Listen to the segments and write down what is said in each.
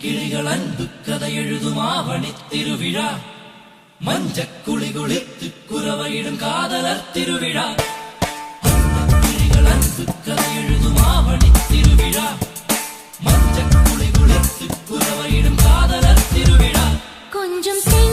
கிளிகள் அன்பு கதை எழுதும் ஆவணி திருவிழா மஞ்சக்குழி குளித்து குறவையிடும் காதலர் திருவிழா jump in.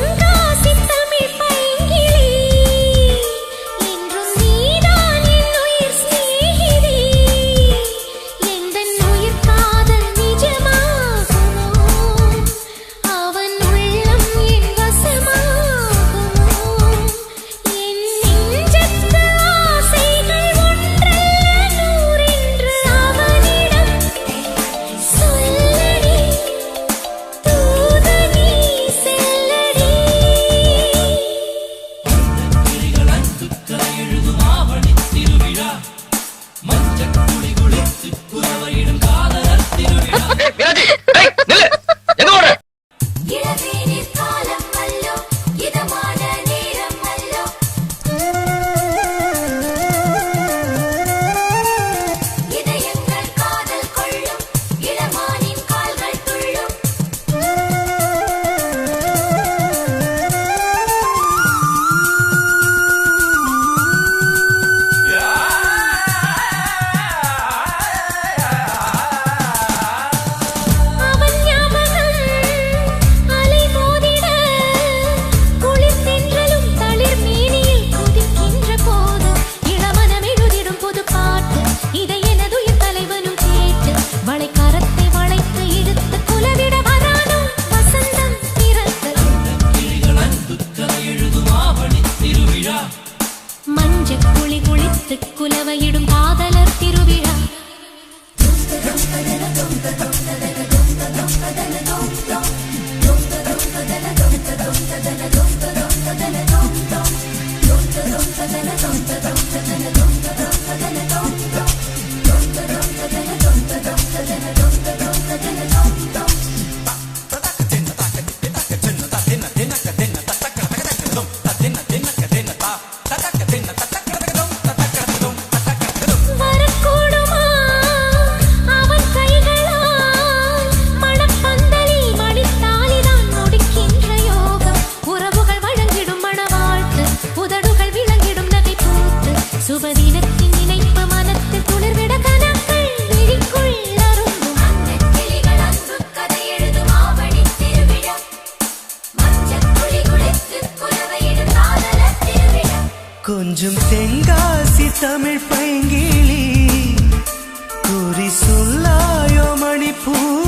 பார்வையிடும் கா சுபதினத்தின் நினைப்பு மனத்தில் துளிர்விட கணக்கள் விழிக்குள் அருந்தும் அந்த கிளிகள் அன்பு கதை எழுதும் கொஞ்சம் தென்காசி தமிழ் பைங்கிளி. குறி சொல்லாயோ மணிப்பூர்